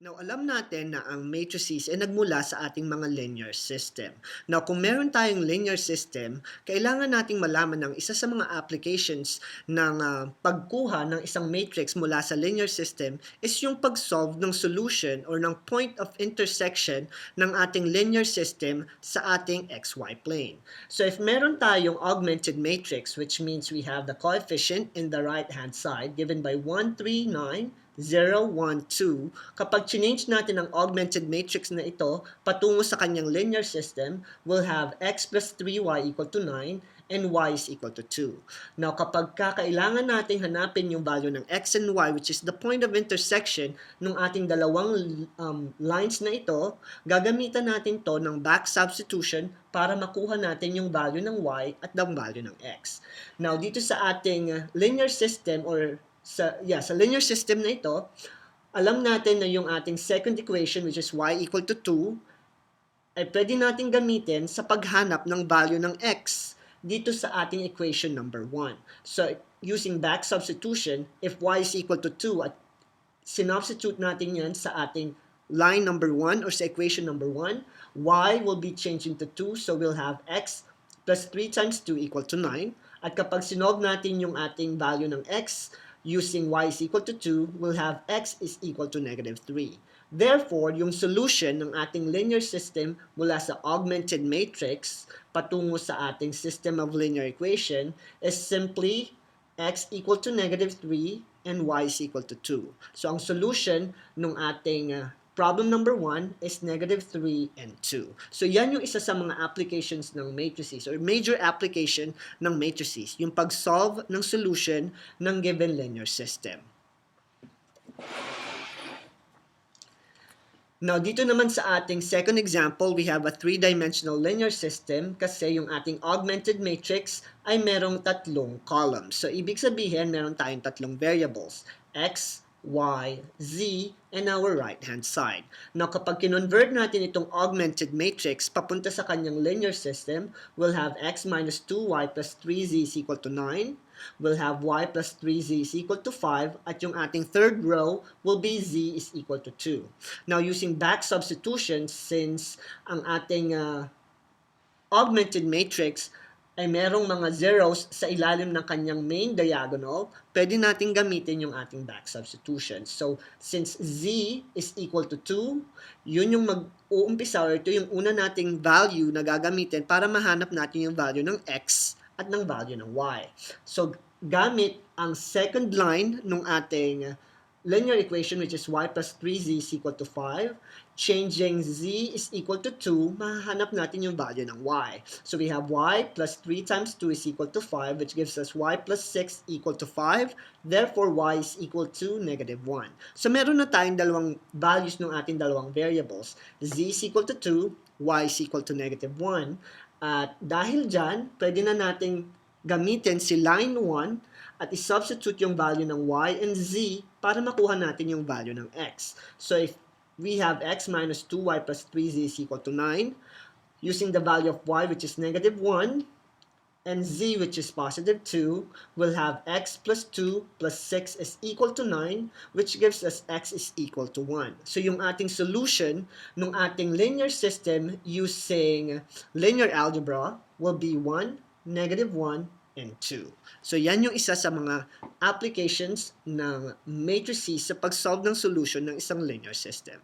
Now, alam natin na ang matrices ay nagmula sa ating mga linear system. Now, kung meron tayong linear system, kailangan nating malaman ng isa sa mga applications ng ah, pagkuha ng isang matrix mula sa linear system is yung pag-solve ng solution or ng point of intersection ng ating linear system sa ating xy plane. So, if meron tayong augmented matrix, which means we have the coefficient in the right-hand side given by 1, 3, 9, 0, 1, 2, kapag change natin ang augmented matrix na ito patungo sa kanyang linear system, we'll have x plus 3y equal to 9 and y is equal to 2. Now, kapag kakailangan nating hanapin yung value ng x and y, which is the point of intersection ng ating dalawang um, lines na ito, gagamitan natin to ng back substitution para makuha natin yung value ng y at ng value ng x. Now, dito sa ating linear system or sa yeah, sa linear system na ito, alam natin na yung ating second equation which is y equal to 2 ay pwede natin gamitin sa paghanap ng value ng x dito sa ating equation number 1. So, using back substitution, if y is equal to 2 at sinubstitute natin yan sa ating line number 1 or sa equation number 1, y will be changed into 2, so we'll have x plus 3 times 2 equal to 9. At kapag sinolve natin yung ating value ng x, using y is equal to 2, we'll have x is equal to negative 3. Therefore, yung solution ng ating linear system mula sa augmented matrix patungo sa ating system of linear equation is simply x equal to negative 3 and y is equal to 2. So, ang solution ng ating uh, problem number 1 is negative 3 and 2. So, yan yung isa sa mga applications ng matrices or major application ng matrices, yung pag-solve ng solution ng given linear system. Now, dito naman sa ating second example, we have a three-dimensional linear system kasi yung ating augmented matrix ay merong tatlong columns. So, ibig sabihin, meron tayong tatlong variables, x, y, z, and our right-hand side. Now, kapag kinonvert natin itong augmented matrix papunta sa kanyang linear system, we'll have x minus 2y plus 3z is equal to 9. We'll have y plus 3z is equal to 5. At yung ating third row will be z is equal to 2. Now, using back substitution, since ang ating uh, augmented matrix ay merong mga zeros sa ilalim ng kanyang main diagonal, pwede natin gamitin yung ating back substitution. So, since z is equal to 2, yun yung mag-uumpisa or ito yung una nating value na gagamitin para mahanap natin yung value ng x at ng value ng y. So, gamit ang second line ng ating linear equation which is y plus 3z is equal to 5, changing z is equal to 2, mahahanap natin yung value ng y. So we have y plus 3 times 2 is equal to 5, which gives us y plus 6 equal to 5. Therefore, y is equal to negative 1. So meron na tayong dalawang values ng ating dalawang variables. z is equal to 2, y is equal to negative 1. At dahil dyan, pwede na nating gamitin si line 1 at i-substitute yung value ng y and z para makuha natin yung value ng x. So if we have x minus 2y plus 3z is equal to 9, using the value of y which is negative 1, and z which is positive 2, we'll have x plus 2 plus 6 is equal to 9, which gives us x is equal to 1. So yung ating solution ng ating linear system using linear algebra will be 1, negative 1, and 2. So yan yung isa sa mga applications ng matrices sa pag-solve ng solution ng isang linear system.